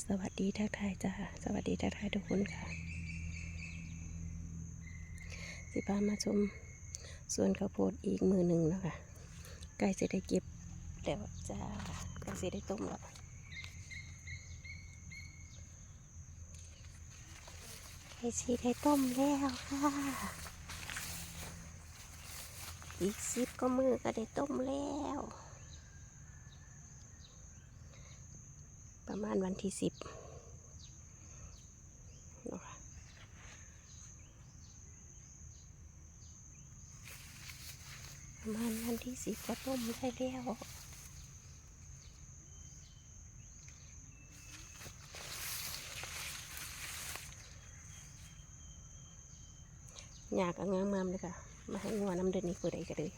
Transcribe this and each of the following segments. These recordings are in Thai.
สวัสดีทักทายจ้าสวัสดีทักทายทุกคนค่ะ สิพามาชมสวนข้าวโพดอีกมือหนึ่งแล้วค่ะใกล้จะได้เก็บแล้วจ้าใกล้จะได้ต้มแล้วใกล้จะได้ต้มแล้วค่ะ อีกสิบก็มือก็ได้ต้มแล้ว ประมาณวันที่สิบประมาณวันที่สิบก็ต้มได้แล้วอยากเอางามมามเลยค่ะ มาให้งัวน้ำเดินนี่เปิดได้ก็เลย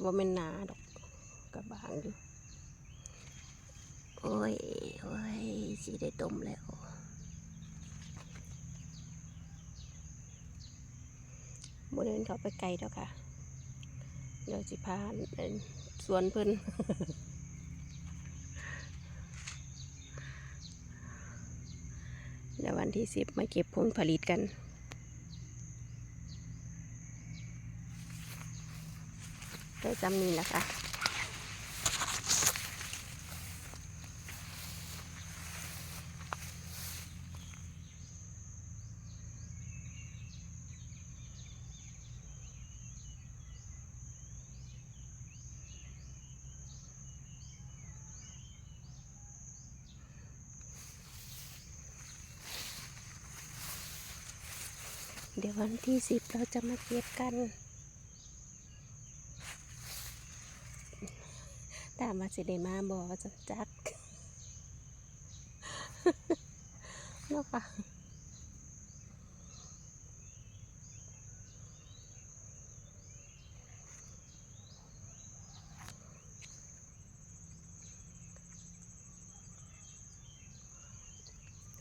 ก็บ่แม่นหนาดอกกับบางอยู่ โอ้ย โอ้ยสิได้ต้มแล้วบ่เดินเข้าไปไกลแล้วค่ะ เดี๋ยวสิพาเดินสวนเพิ่นเดี๋ยววันที่สิบมาเก็บผลผลิตกัน ได้จำนี้แหละคะเดี๋ยววันที่สิบเราจะมาเก็บกัน ตามมาสิได้มาบอจักจักเนาะค่ะ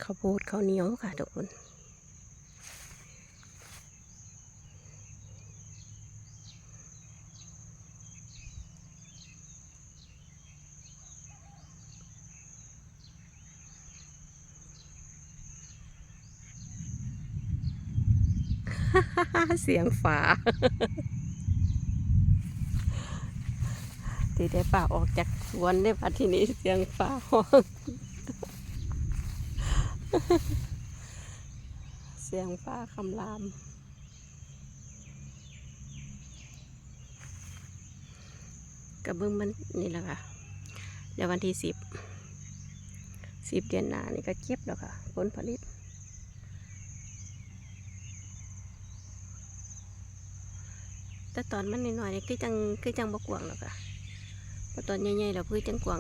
ข้าวโพดข้าวเหนียวค่ะทุกคน เสียงฝาที่ได้ป่าออกจากสวนได้ป่ะทีนี้เสียงฝาห้อง เสียงฟ้าคำรามกระเบื้องมันนี่แหละค่ะเดี๋ยววันที่สิบสิบเดือนหน้านี่ก็เก็บแล้วค่ะ ผลผลิต แต่ตอนมันน้อยๆนี่คือจังคือจังบกวางหรอกค่ะพอตอนใหญ่ๆเราคือจังกวาง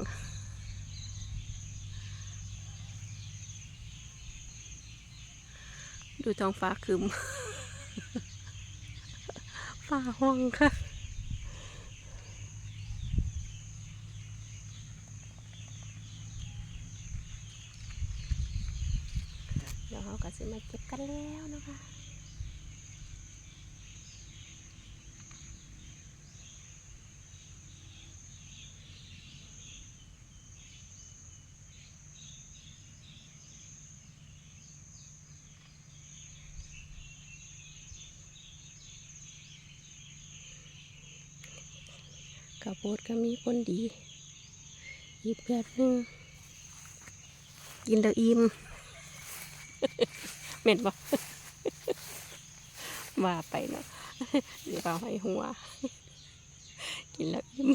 ดูท้องฟ้าคืมฟ้าห้องค่ะเดี๋ยวเราก็จะมาเก็บกันแล้วนะคะ ข้าวโพดก็มีผลดี อีกแบบหนึงกินแล้วอิ่มเหม็นบ่ว่าไปเนาะเดี๋ยวเอาให้หัว กินแล้วอิ่ม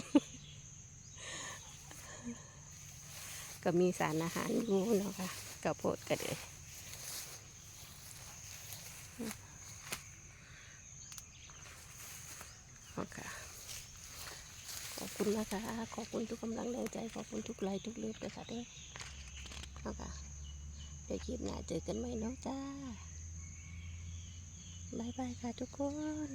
ก็มีสารอาหารอยู่เนาะค่ะข้าวโพดก็เลยเอาค่ะ ขอบ คุณนะคะ ขอบคุณทุกกำลังแรงใจ ขอบคุณทุกไลค์ทุกเลือดเลยค่ะเด้อเอาค่ะเดี๋ยวคลิปหน้าเจอกันใหม่น้องจ้าบายบายค่ะทุกคน